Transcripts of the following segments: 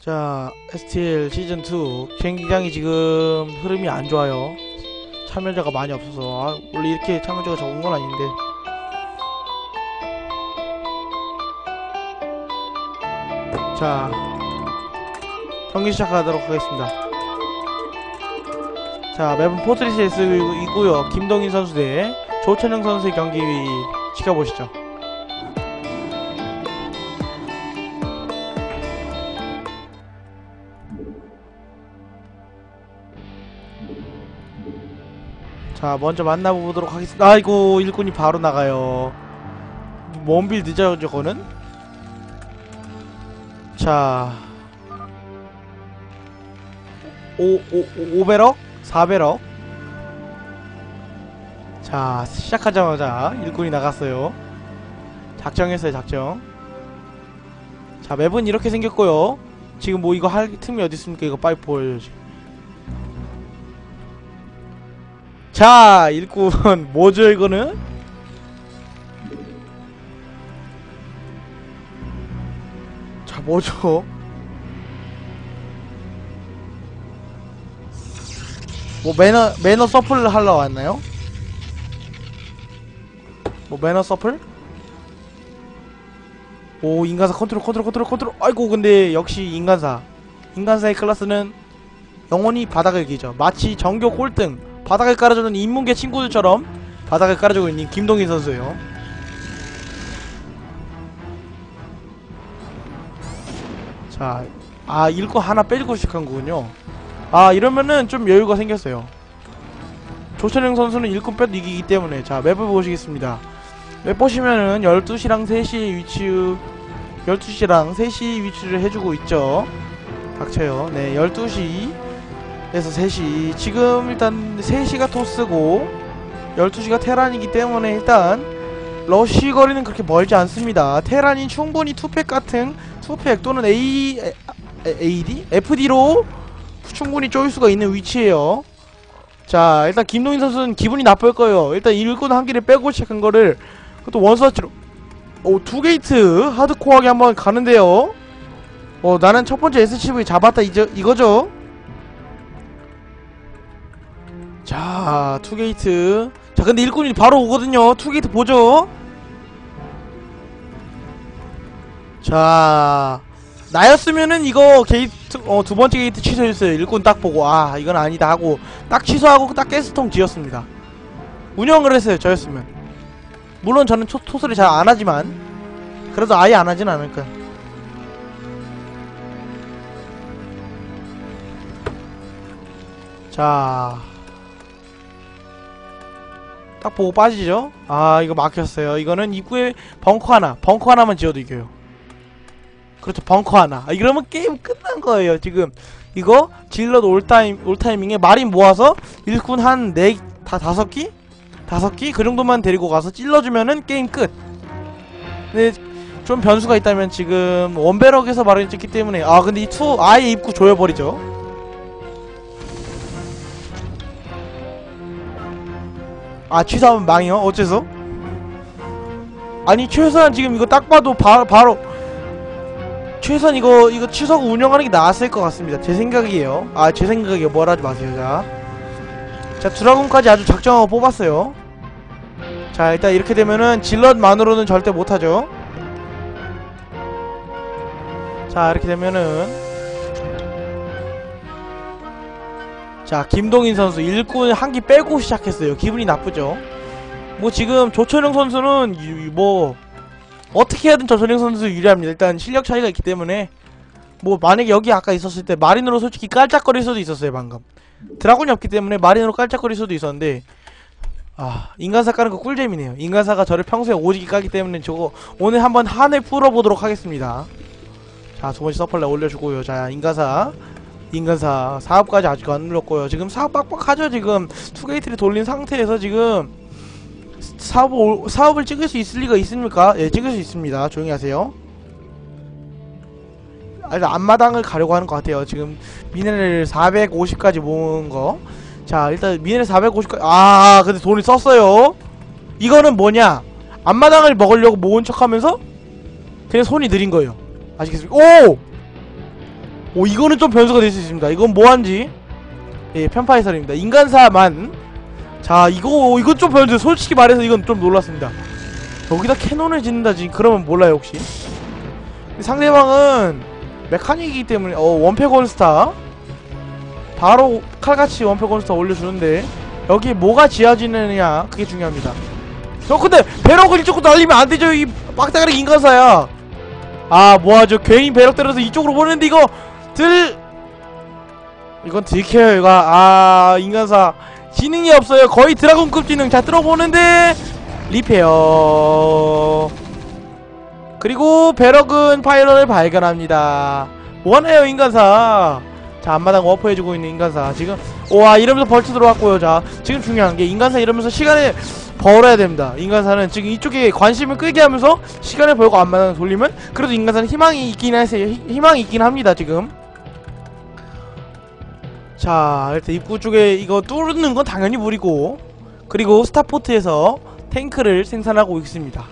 자, STL 시즌2 굉장히 지금 흐름이 안 좋아요. 참여자가 많이 없어서. 아, 원래 이렇게 참여자가 적은 건 아닌데. 자, 경기 시작하도록 하겠습니다. 자, 맵은 포트리스 S이고요. 김동인 선수 대 조천영 선수의 경기 지켜보시죠. 자 먼저 만나보도록 하겠습니다. 아이고 일꾼이 바로 나가요. 먼빌 늦어요 저거는? 자. 5, 5, 5배럭? 4배럭? 자 시작하자마자 일꾼이 나갔어요. 작정했어요 작정. 자 맵은 이렇게 생겼고요. 지금 뭐 이거 할 틈이 어디 있습니까? 이거 빨리 보여줘야지 자 일꾼 뭐죠 이거는? 자 뭐죠? 뭐 매너 매너 서플 하러 왔나요? 뭐 매너 서플? 오 인간사 컨트롤 컨트롤 컨트롤 컨트롤. 아이고 근데 역시 인간사. 인간사의 클래스는 영원히 바닥을 기죠. 마치 정교 꼴등 바닥을 깔아주는 인문계 친구들처럼 바닥을 깔아주고 있는 김동인 선수예요. 자, 아 일꾼 하나 빼고 시작한 거군요. 아 이러면은 좀 여유가 생겼어요. 조천영 선수는 일꾼 빼도 이기기 때문에 자 맵을 보시겠습니다. 맵 보시면은 12시랑 3시 위치 12시랑 3시 위치를 해주고 있죠. 닥쳐요. 네 12시 그래서 3시 지금 일단 3시가 토스고 12시가 테란이기 때문에 일단 러쉬 거리는 그렇게 멀지 않습니다. 테란이 충분히 투팩 같은 투팩 또는 A AD? FD로 충분히 쪼일 수가 있는 위치에요. 자 일단 김동인 선수는 기분이 나쁠 거예요. 일단 일꾼 한 개를 빼고 시작한 거를 그것도 원서치로. 오두 게이트 하드코어하게 한번 가는데요. 어 나는 첫 번째 SCV 잡았다 이저, 이거죠 자 투게이트. 자 근데 일꾼이 바로 오거든요. 투게이트 보죠? 자 나였으면은 이거 게이트 어 두번째 게이트 취소했어요. 일꾼 딱 보고 아 이건 아니다 하고 딱 취소하고 딱 가스통 지었습니다. 운영을 했어요 저였으면. 물론 저는 토, 토스를 잘 안하지만 그래도 아예 안하진 않을까 자 딱 보고 빠지죠? 아 이거 막혔어요. 이거는 입구에 벙커 하나 벙커 하나만 지어도 이겨요. 그렇죠 벙커 하나. 아, 이러면 게임 끝난 거예요 지금. 이거 질럿 올타임 올타이밍에 마린 모아서 일꾼 한 네 다 다섯 기? 다섯 기? 그 정도만 데리고 가서 찔러주면은 게임 끝. 근데 좀 변수가 있다면 지금 원베럭에서 마린을 찍기 때문에. 아 근데 이 투 아예 입구 조여버리죠 아 취소하면 망이요? 어째서? 아니 최소한 지금 이거 딱 봐도 바, 바로 최소한 이거 이거 취소하고 운영하는 게 나았을 것 같습니다 제 생각이에요 아 제 생각이에요 뭐라 하지 마세요 자. 자 드라곤까지 아주 작정하고 뽑았어요 자 일단 이렇게 되면은 질럿만으로는 절대 못하죠 자 이렇게 되면은 자 김동인 선수 일꾼 한 기 빼고 시작했어요. 기분이 나쁘죠? 뭐 지금 조철영 선수는 유- 뭐 어떻게 해야든 조철영 선수 유리합니다. 일단 실력 차이가 있기 때문에 뭐 만약에 여기 아까 있었을 때 마린으로 솔직히 깔짝거릴 수도 있었어요 방금. 드라곤이 없기 때문에 마린으로 깔짝거릴 수도 있었는데 아 인간사 까는 거 꿀잼이네요. 인간사가 저를 평소에 오지게 까기 때문에 저거 오늘 한번 한을 풀어보도록 하겠습니다. 자 두번째 서플라 올려주고요. 자 인간사 인간사 사업까지 아직 안 눌렀고요. 지금 사업 빡빡하죠. 지금 투게이트를 돌린 상태에서 지금 사업을 올- 사업을 찍을 수 있을 리가 있습니까? 예, 찍을 수 있습니다. 조용히 하세요. 아, 일단 앞마당을 가려고 하는 것 같아요. 지금 미네랄 450까지 모은 거. 자, 일단 미네랄 450까지 아, 근데 돈을 썼어요. 이거는 뭐냐? 앞마당을 먹으려고 모은 척하면서 그냥 손이 느린 거예요. 아시겠습니까? 오! 오 이거는 좀 변수가 될 수 있습니다. 이건 뭐한지? 예 편파 해설입니다. 인간사만. 자 이거 이건 좀 변수. 솔직히 말해서 이건 좀 놀랐습니다. 여기다 캐논을 짓는다 지 그러면 몰라요 혹시? 상대방은 메카닉이기 때문에 어 원패 건스타. 바로 칼같이 원패 건스타 올려주는데 여기 뭐가 지어지느냐 그게 중요합니다. 저 근데 배럭을 이쪽으로 날리면 안 되죠 이 빡다가리 인간사야. 아 뭐하죠? 괜히 배럭 때려서 이쪽으로 보내는데 이거 들! 이건 들켜요 이거. 아 인간사. 지능이 없어요. 거의 드라곤급 지능. 자 들어보는데 리페어. 그리고 배럭은 파이런을 발견합니다. 뭐하나요 인간사. 자 앞마당 워프해주고 있는 인간사. 지금 와 이러면서 벌트 들어왔고요. 자 지금 중요한 게 인간사 이러면서 시간을 벌어야 됩니다. 인간사는 지금 이쪽에 관심을 끌게 하면서 시간을 벌고 앞마당 돌리면 그래도 인간사는 희망이 있긴 하세요. 희, 희망이 있긴 합니다 지금 자 일단 입구 쪽에 이거 뚫는 건 당연히 무리고 그리고 스타포트에서 탱크를 생산하고 있습니다.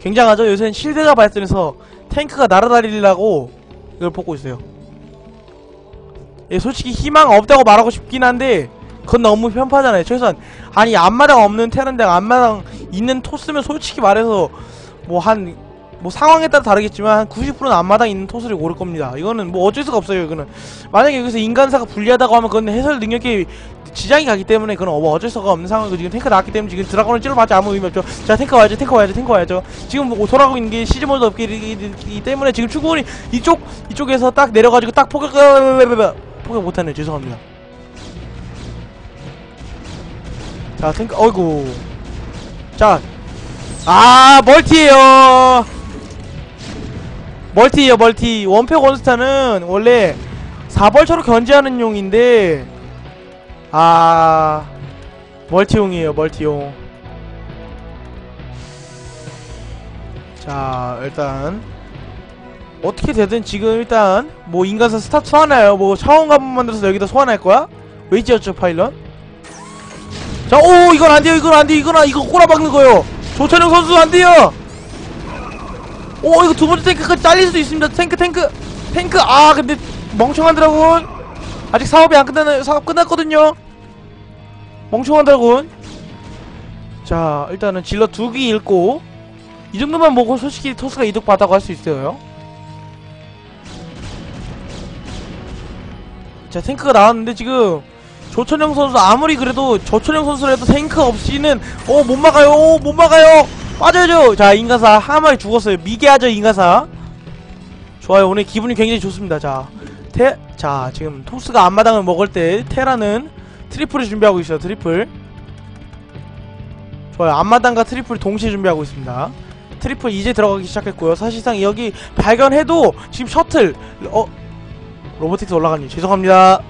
굉장하죠? 요새는 실드가 발전해서 탱크가 날아다니려고 이걸 뽑고 있어요. 예, 솔직히 희망 없다고 말하고 싶긴 한데 그건 너무 편파잖아요. 최소한 아니 앞마당 없는 테란데 앞마당 있는 토스면 솔직히 말해서 뭐 한 뭐 상황에 따라 다르겠지만 한 90%는 앞마당 있는 토스를 고를 겁니다. 이거는 뭐 어쩔 수가 없어요 이거는. 만약에 여기서 인간사가 불리하다고 하면 그건 해설 능력에 지장이 가기 때문에 그건 뭐 어쩔 수가 없는 상황이고 지금 탱크 나왔기 때문에 지금 드라곤을 찔러봤자 아무 의미 없죠. 자 탱크 와야죠 탱크 와야죠 탱크 와야죠. 지금 뭐 돌아가고 있는 게 시즈모드 없기 때문에 지금 추구원이 이쪽 이쪽에서 딱 내려가지고 딱 포격 포격 못하네 죄송합니다. 자 탱크 어이구. 자 아 멀티에요 멀티에요 멀티. 원패 원스타는 원래 4벌처로 견제하는 용인데 아 멀티용이에요 멀티용. 자 일단 어떻게 되든 지금 일단 뭐 인간사 스타트 소환해요. 뭐 차원 가문 만들어서 여기다 소환할 거야? 왜 지었죠 파일럿? 자오 이건 안 돼요 이건 안 돼요 이건 안 이거 꼬라박는 거요. 조찬영 선수 안 돼요 오 이거 두 번째 탱크까지 잘릴 수도 있습니다. 탱크 탱크 탱크. 아 근데 멍청한 드라군. 아직 사업이 안 끝나는 사업 끝났거든요. 멍청한 드라군. 자 일단은 질러 두 기 읽고 이 정도만 보고 솔직히 토스가 이득 받다고 할 수 있어요. 자 탱크가 나왔는데 지금 조천영 선수 아무리 그래도 조천영 선수라도 탱크 없이는 어 못 막아요. 어, 못 막아요 빠져야죠 자 인가사 한 마리 죽었어요. 미개하죠 인가사. 좋아요. 오늘 기분이 굉장히 좋습니다. 자 테, 자 지금 토스가 앞마당을 먹을 때 테라는 트리플을 준비하고 있어요 트리플. 좋아요. 앞마당과 트리플 동시에 준비하고 있습니다. 트리플 이제 들어가기 시작했고요. 사실상 여기 발견해도 지금 셔틀 어 로보틱스 올라가니 죄송합니다.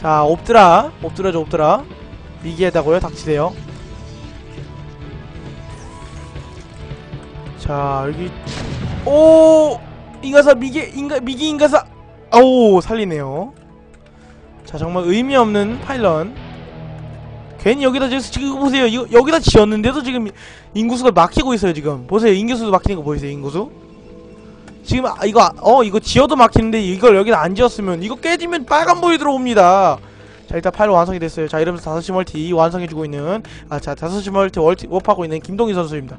자 옵드라 옵드라죠 옵드라. 미기에다고요 닥치세요 자 여기 오 인가사 미기 인가 미기 인가사 아우 살리네요 자 정말 의미 없는 파일런 괜히 여기다 지금 보세요 이거 여기다 지었는데도 지금 인구수가 막히고 있어요 지금 보세요 인구수 막히는 거 보이세요 인구수 지금 아, 이거 아- 어 이거 지어도 막히는데 이걸 여기다 안 지었으면 이거 깨지면 빨간불이 들어옵니다 자 일단 파일 완성이 됐어요 자 이러면서 5시 멀티 완성해주고 있는 아자 5시 멀티 월티 워프하고 있는 김동희 선수입니다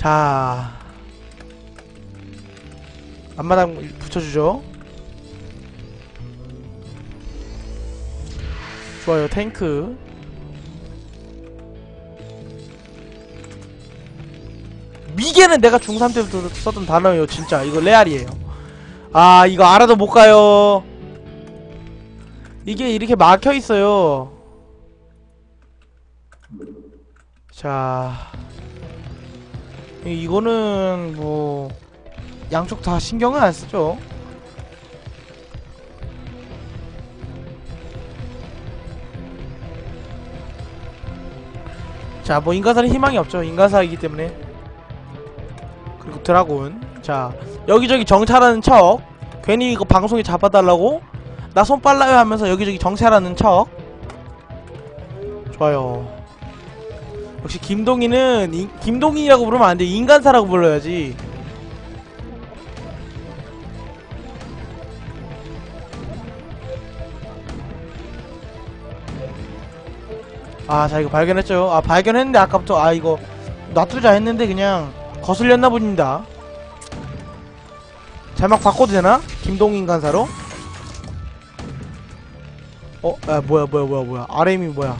자. 앞마당 붙여주죠. 좋아요 탱크. 미개는 내가 중3 때부터 썼던 단어예요 진짜. 이거 레알이에요. 아 이거 알아도 못 가요. 이게 이렇게 막혀 있어요. 자 이- 이거는 뭐 양쪽 다 신경을 안 쓰죠. 자 뭐 인간사는 희망이 없죠. 인간사이기 때문에. 그리고 드라군 자 여기저기 정찰하는 척. 괜히 이거 방송에 잡아달라고 나 손 빨라요 하면서 여기저기 정찰하는 척. 좋아요 역시 김동희는 인, 김동희라고 부르면 안돼 인간사라고 불러야지 아 자 이거 발견했죠 아 발견했는데 아까부터 아 이거 놔두자 했는데 그냥 거슬렸나 봅니다 자막 바꿔도 되나? 김동희 인간사로? 어? 아 뭐야 뭐야 뭐야 뭐야 RM이 뭐야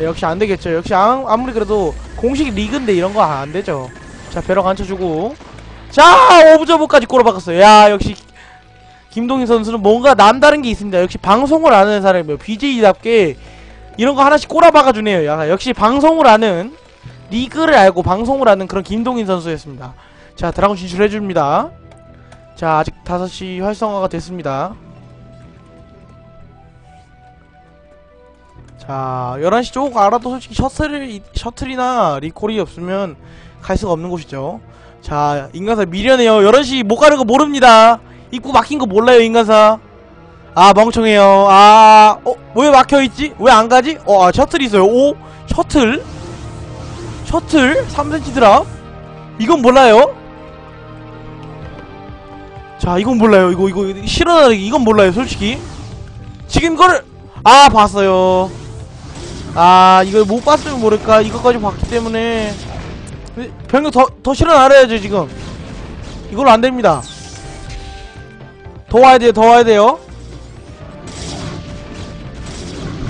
네, 역시 안 되겠죠. 역시 아, 아무리 그래도 공식 리그인데 이런 거 안 되죠. 자, 벼락 앉혀주고. 자, 오브저버까지 꼬라박았어요. 야, 역시 김동인 선수는 뭔가 남다른 게 있습니다. 역시 방송을 아는 사람이에요. BJ답게 이런 거 하나씩 꼬라박아주네요. 야, 역시 방송을 아는 리그를 알고 방송을 하는 그런 김동인 선수였습니다. 자, 드라곤 진출해줍니다. 자, 아직 5시 활성화가 됐습니다. 자, 11시 쪽 알아도 솔직히 셔틀이, 셔틀이나 리콜이 없으면 갈 수가 없는 곳이죠. 자, 인간사 미련해요. 11시 못 가는 거 모릅니다. 입구 막힌 거 몰라요, 인간사. 아, 멍청해요. 아, 어, 왜 막혀있지? 왜 안 가지? 어, 아, 셔틀 있어요. 오, 셔틀? 셔틀? 3cm 드랍? 이건 몰라요? 자, 이건 몰라요. 이거, 이거, 실어나르기. 이건 몰라요, 솔직히. 지금 이거를, 아, 봤어요. 아, 이걸 못 봤으면 모를까. 이것까지 봤기 때문에. 병력 더, 더 실어나려야죠, 지금. 이걸로 안 됩니다. 더 와야 돼요, 더 와야 돼요.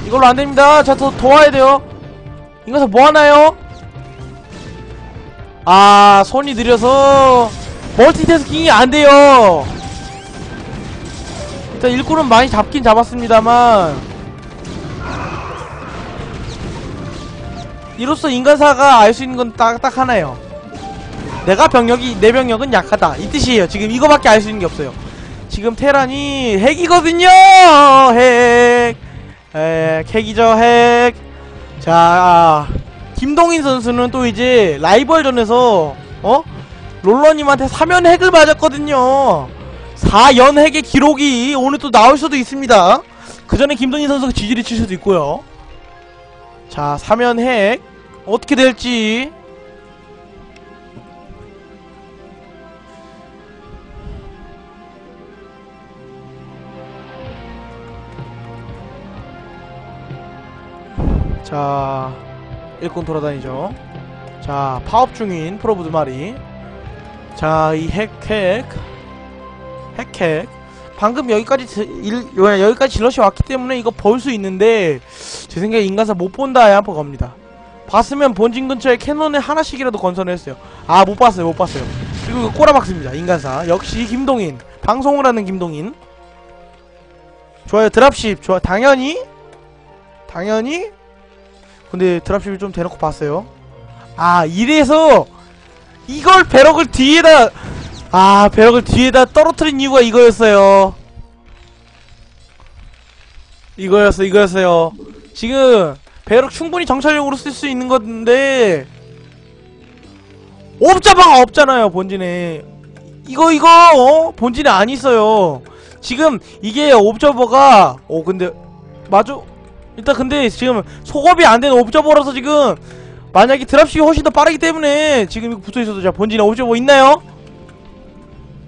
이걸로 안 됩니다. 자, 더, 더 와야 돼요. 이것서 뭐 하나요? 아, 손이 느려서 멀티태스킹이 안 돼요. 일단 일꾼은 많이 잡긴 잡았습니다만 이로써 인간사가 알 수 있는 건 딱 딱 하나예요. 내가 병력이 내 병력은 약하다 이 뜻이에요. 지금 이거밖에 알 수 있는 게 없어요. 지금 테란이 핵이거든요. 핵, 핵, 핵이죠 핵. 자, 김동인 선수는 또 이제 라이벌전에서 어 롤러님한테 3연 핵을 맞았거든요. 4연 핵의 기록이 오늘 또 나올 수도 있습니다. 그 전에 김동인 선수가 지지를 칠 수도 있고요. 자, 3연 핵 어떻게 될지 자, 일꾼 돌아다니죠. 자, 파업 중인 프로브 두 마리. 자, 이 핵, 핵. 핵, 핵. 방금 여기까지, 지- 일, 여- 여기까지 질럿이 왔기 때문에 이거 볼 수 있는데, 제 생각에 인간사 못 본다에 한번 겁니다. 봤으면 본진 근처에 캐논에 하나씩이라도 건설을 했어요. 아, 못 봤어요, 못 봤어요. 그리고 꼬라박습니다, 인간사. 역시 김동인. 방송을 하는 김동인. 좋아요, 드랍십. 좋아, 당연히. 당연히. 근데 드랍십을 좀 대놓고 봤어요. 아, 이래서 이걸 배럭을 뒤에다 아, 배럭을 뒤에다 떨어뜨린 이유가 이거였어요. 이거였어, 이거였어요. 지금 배럭 충분히 정찰용으로 쓸 수 있는 건데 옵자바가 없잖아요, 본진에. 이거 이거 어? 본진에 안 있어요. 지금 이게 옵저버가 어 근데 맞아 일단 근데 지금 속업이 안 되는 옵저버라서 지금 만약에 드랍식이 훨씬 더 빠르기 때문에 지금 붙어있어도 자 본진에 옵저버 있나요?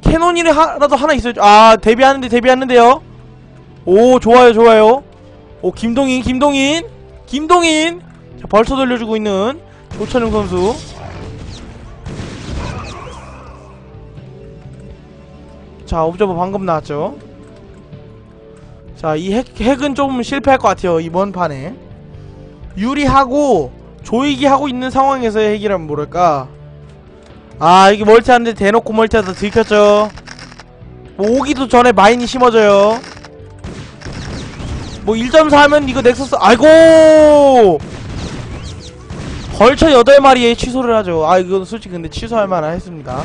캐논이 하나도 하나 있어요 아 데뷔하는데 데뷔하는데요 오 좋아요 좋아요 오 김동인 김동인 김동인 자 벌쳐 돌려주고 있는 조천영 선수 자 옵저버 방금 나왔죠 자, 이 핵, 핵은 좀 실패할 것 같아요, 이번 판에. 유리하고, 조이기 하고 있는 상황에서의 핵이라면 모를까. 아, 이게 멀티하는데 대놓고 멀티하다 들켰죠. 뭐, 오기도 전에 마인이 심어져요. 뭐, 1.4 하면 이거 넥서스, 아이고! 벌처 8마리에 취소를 하죠. 아, 이건 솔직히 근데 취소할 만한 했습니다.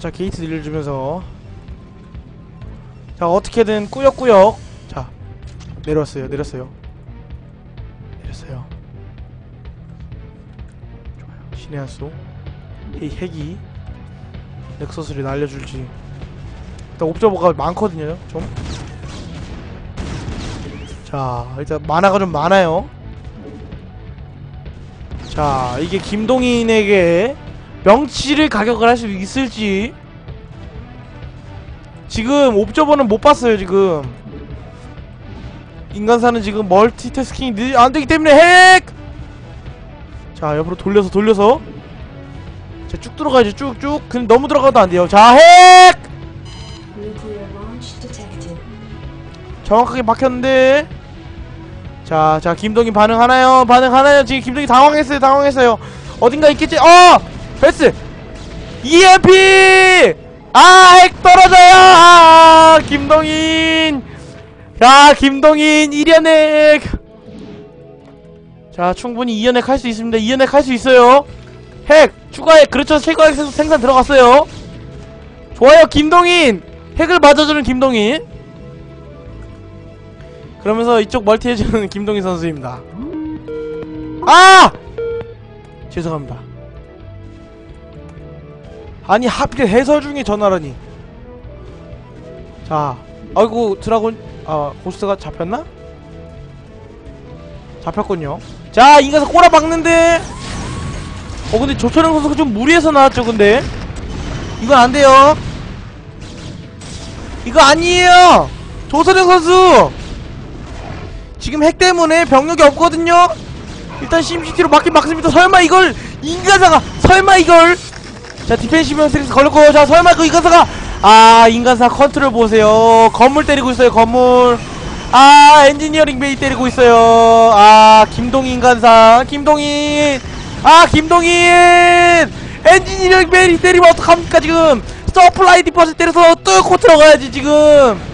자 게이트 늘려주면서. 자 어떻게든 꾸역꾸역. 자 내려왔어요 내렸어요. 내렸어요. 신의 한수. 이 핵이 넥서스를 날려줄지 일단 옵저버가 많거든요 좀 자 일단 만화가 좀 많아요. 자 이게 김동인에게 명치를 가격을 할 수 있을지. 지금 옵저버는 못 봤어요 지금. 인간사는 지금 멀티태스킹이 느- 안 되기 때문에 핵! 자 옆으로 돌려서 돌려서. 자 쭉 들어가야지 쭉 쭉. 근데 너무 들어가도 안 돼요. 자 핵! 정확하게 박혔는데 자, 자, 김동희 반응하나요? 반응하나요? 지금 김동희 당황했어요, 당황했어요. 어딘가 있겠지? 어! 베스! EMP! 아, 핵 떨어져요! 아, 김동인! 야, 김동인, 1연 핵! 자, 충분히 2연 핵 할 수 있습니다. 2연 핵 할 수 있어요. 핵! 추가 핵! 그렇죠, 최고 핵 생산 들어갔어요. 좋아요, 김동인! 핵을 맞아주는 김동인. 그러면서 이쪽 멀티 해주는 김동희 선수입니다. 아! 죄송합니다. 아니 하필 해설 중에 전화라니. 자, 아이고 드라곤 아 고스트가 잡혔나? 잡혔군요. 자, 인가서 꼬라 박는데. 어 근데 조철영 선수가 좀 무리해서 나왔죠, 근데. 이건 안 돼요. 이거 아니에요. 조철영 선수. 지금 핵 때문에 병력이 없거든요? 일단 심시티로 막긴 막습니다. 설마 이걸 인간사가 설마 이걸 자 디펜시브 스트릭스 걸렸고 자 설마 그 인간사가 아 인간사 컨트롤 보세요. 건물 때리고 있어요. 건물 아 엔지니어링 베이 때리고 있어요. 아 김동인 인간사 김동인 아 김동인 엔지니어링 베이 때리면 어떡합니까 지금 서플라이 디퍼스 때려서 뚫고 들어가야지 지금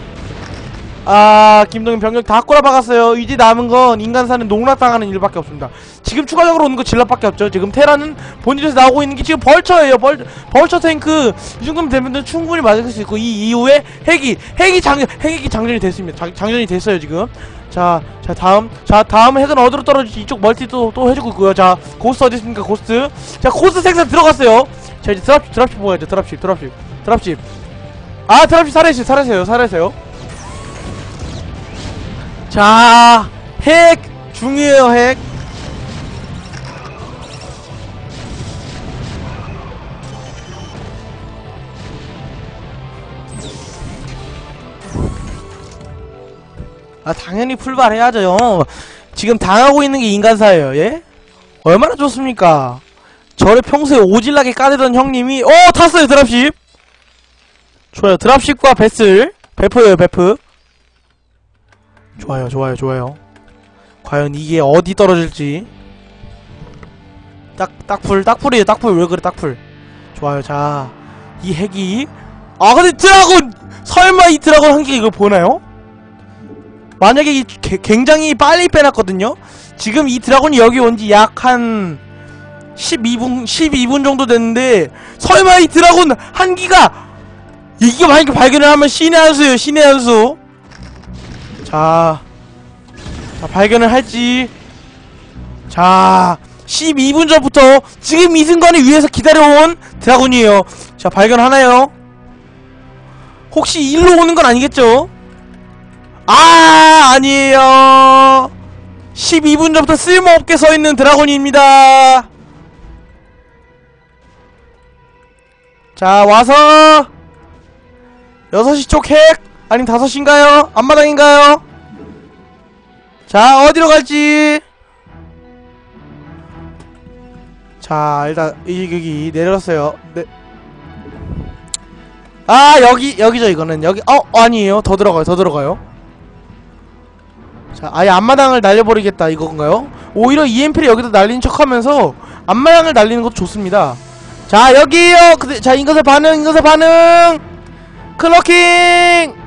아 김동현 병력 다 꼬라박았어요. 이제 남은 건 인간사는 농락당하는 일밖에 없습니다. 지금 추가적으로 오는 거 질럿밖에 없죠. 지금 테라는 본질에서 나오고 있는 게 지금 벌처예요. 벌, 벌처 탱크. 이 정도면 되면 충분히 맞을 수 있고 이 이후에 핵이 핵이 장전 핵이 장전이 됐습니다. 장, 장전이 됐어요 지금. 자, 자 다음 자 다음 핵은 어디로 떨어질지 이쪽 멀티 또, 또 해주고 있고요. 자 고스트 어디 있습니까? 고스트. 자 고스트 생산 들어갔어요. 자 이제 드랍십 드랍십 보야죠. 드랍십 드랍십 드랍십. 아 드랍십 살아있어요 살아있어요 살아있어요 자, 핵 중요해요, 핵. 아, 당연히 풀발해야죠. 지금 당하고 있는 게 인간사예요, 예? 얼마나 좋습니까? 저를 평소에 오질나게 까대던 형님이, 어, 탔어요, 드랍십! 좋아요, 드랍십과 베슬. 베프예요, 베프. 좋아요 좋아요 좋아요. 과연 이게 어디 떨어질지. 딱 딱풀 딱풀이에요 딱풀. 왜 그래 딱풀? 좋아요 자 이 핵이 아 근데 드라곤 설마 이 드라곤 한 개 이걸 보나요? 만약에 이 개- 굉장히 빨리 빼놨거든요? 지금 이 드라곤이 여기 온 지 약 한 12분 12분 정도 됐는데 설마 이 드라곤 한 기가 이게 만약에 발견을 하면 신의 한 수예요 신의 한수 자, 자 발견을 할지. 자 12분 전부터 지금 이승관이 위에서 기다려온 드라군이에요. 자 발견하나요? 혹시 일로 오는 건 아니겠죠? 아 아니에요. 12분 전부터 쓸모없게 서있는 드라군입니다. 자 와서 6시 쪽 핵 아님 5시인가요? 앞마당인가요? 자 어디로 갈지? 자 일단 이 여기 내렸어요. 네. 아 여기 여기죠 이거는. 여기 어 아니에요. 더 들어가요 더 들어가요. 자 아예 앞마당을 날려버리겠다 이건가요? 오히려 EMP를 여기다 날리는 척하면서 앞마당을 날리는 것도 좋습니다. 자 여기요! 그, 자 인것의 반응 인것의 반응! 클로킹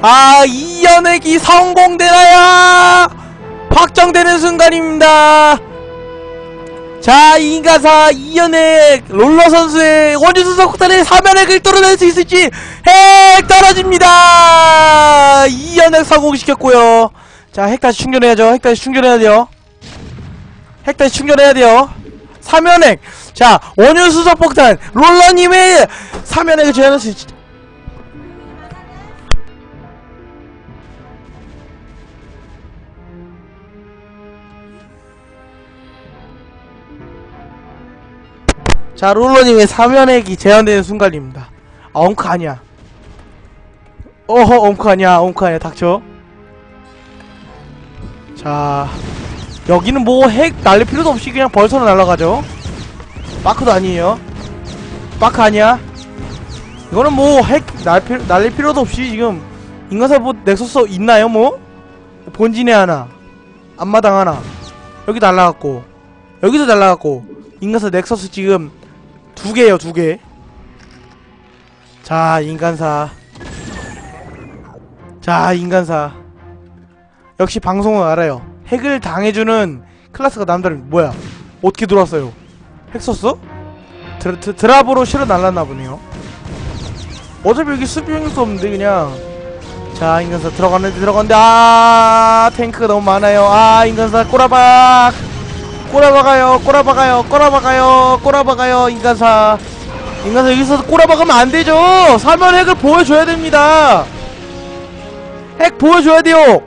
아 이 연액이 성공되나야 확정되는 순간입니다. 자 인가사 이연액 롤러 선수의 원주수석 폭탄의 사면액을 뚫어낼 수 있을지 핵 떨어집니다. 이연액 성공시켰고요. 자 핵 다시 충전해야죠. 핵 다시 충전해야 돼요. 핵 다시 충전해야 돼요. 사면액. 자 원유수석 폭탄 롤러님의 사면액을 제한할 수 있 자 롤러님의 사면액이 제한되는 순간입니다. 아 엉크 아니야. 어허 엉크 아니야. 엉크 아니야. 닥쳐. 자 여기는 뭐 핵 날릴 필요도 없이 그냥 벌써로 날아가죠. 마크도 아니에요. 마크 아니야. 이거는 뭐 핵 날릴 필요도 없이 지금 인간사 뭐 넥서스 있나요 뭐? 본진에 하나 앞마당 하나. 여기 날라갔고 여기도 날라갔고 인간사 넥서스 지금 두 개요 두 개 자 인간사. 자 인간사. 역시 방송은 알아요. 핵을 당해주는 클라스가 남다른 뭐야? 어떻게 들어왔어요? 핵 썼어? 드, 드, 드랍으로 실어 날랐나 보네요. 어차피 여기 수비 병력도 없는데 그냥. 자 인간사 들어갔는데 들어갔는데 아 탱크가 너무 많아요. 아 인간사 꼬라박 꼬라박아요 꼬라박아요 꼬라박아요 꼬라박아요 인간사. 인간사 여기서 꼬라박으면 안되죠. 사면 핵을 보여줘야 됩니다. 핵 보여줘야 돼요.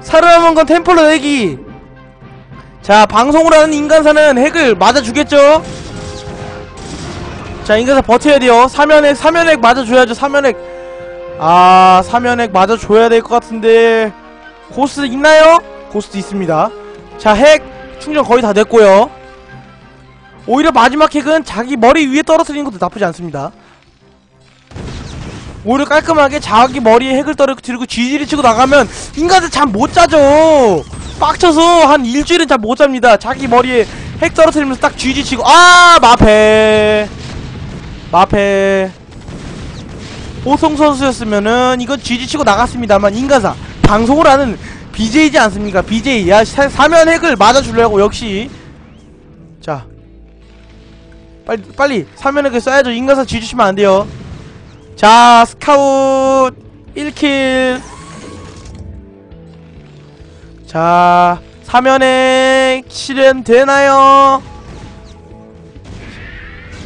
살아남은 건 템플러 핵이. 자 방송을 하는 인간사는 핵을 맞아주겠죠? 자 인간사 버텨야 돼요. 사면핵 사면핵 맞아줘야죠 사면핵. 아 사면핵 맞아줘야 될 것 같은데. 고스트 있나요? 고스트 있습니다. 자핵 충전 거의 다 됐고요. 오히려 마지막 핵은 자기 머리 위에 떨어뜨리는 것도 나쁘지 않습니다. 오히려 깔끔하게 자기 머리에 핵을 떨어뜨리고 쥐지리 치고 나가면 인간들 잠 못 자죠. 빡쳐서 한 일주일은 잠 못 잡니다. 자기 머리에 핵 떨어뜨리면서 딱 쥐지 치고 아 마패. 마패. 호성 선수였으면은 이건 쥐지 치고 나갔습니다만 인간사 방송을 하는 BJ지 않습니까? BJ. 야 사, 사면 핵을 맞아주려고 역시. 자. 빨리 빨리. 사면 핵을 써야죠. 인간사 치면 안 돼요. 자 스카웃. 1킬. 자 사면핵 실현되나요?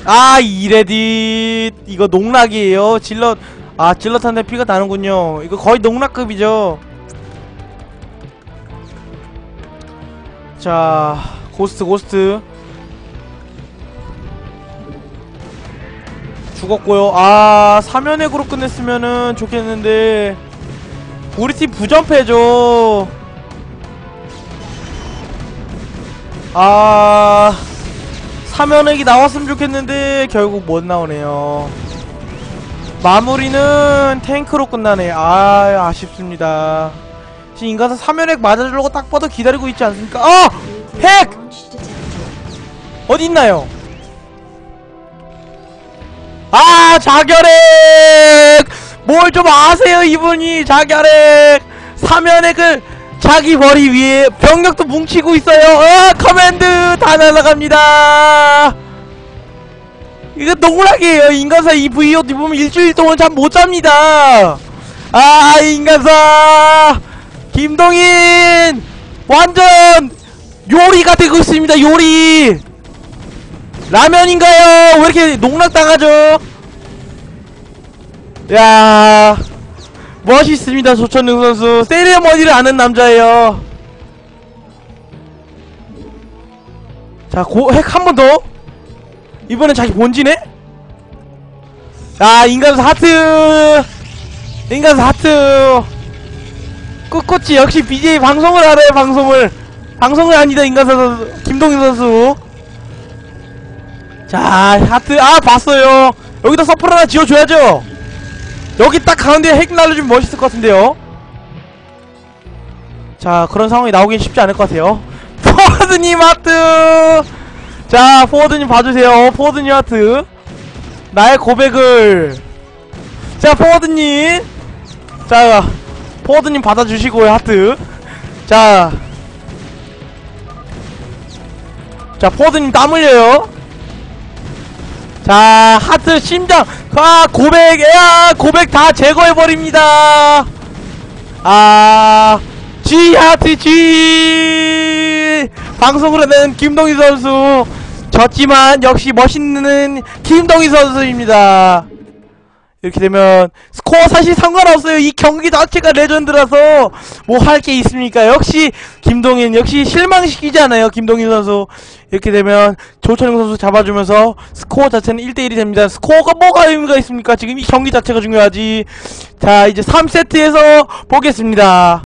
아 이레딧. 이거 농락이에요. 질럿. 아 질럿한테 피가 나는군요. 이거 거의 농락급이죠 자 고스트 고스트. 죽었고요. 아 사면핵으로 끝냈으면은 좋겠는데. 우리 팀 부전패죠. 아 사면액이 나왔으면 좋겠는데 결국 못 나오네요. 마무리는 탱크로 끝나네. 아 아쉽습니다 지금 인간사 사면액 맞아주려고 딱 봐도 기다리고 있지 않습니까? 어! 핵! 어디 있나요? 아 자결핵! 뭘 좀 아세요 이분이? 자결핵! 사면핵을 자기 머리 위에 병력도 뭉치고 있어요. 어 커맨드! 다 날아갑니다. 이거 농락이에요 인간사. 이 VOD 보면 일주일 동안 잠 못 잡니다. 아 인간사 김동인! 완전 요리가 되고 있습니다 요리! 라면인가요? 왜 이렇게 농락당하죠? 야 멋있습니다 조천능 선수. 세레머니를 아는 남자예요. 자핵 한 번 더. 이번엔 자기 본진에? 자 인간수 하트! 인간수 하트 꿋꿋이 역시 BJ 방송을 알아요 방송을. 방송을 아니다 인간수 선수 김동인 선수. 자 하트 아 봤어요. 여기다 서플 하나 지어줘야죠. 여기 딱 가운데 핵 날려주면 멋있을 것 같은데요. 자 그런 상황이 나오긴 쉽지 않을 것 같아요. 포워드님 하트! 자 포워드님 봐주세요. 포워드님 하트. 나의 고백을. 자 포워드님. 자 포워드님 받아주시고요 하트 자 자, 포워드님 땀 흘려요. 자, 하트, 심장, 아, 고백, 야, 고백 다 제거해버립니다. 아, G 하트, G! 방송으로 낸 김동희 선수. 졌지만, 역시 멋있는 김동희 선수입니다. 이렇게 되면 스코어 사실 상관없어요. 이 경기 자체가 레전드라서 뭐 할 게 있습니까? 역시 김동인 역시 실망시키지 않아요. 김동인 선수 이렇게 되면 조천영 선수 잡아주면서 스코어 자체는 1대1이 됩니다. 스코어가 뭐가 의미가 있습니까? 지금 이 경기 자체가 중요하지. 자 이제 3세트에서 보겠습니다.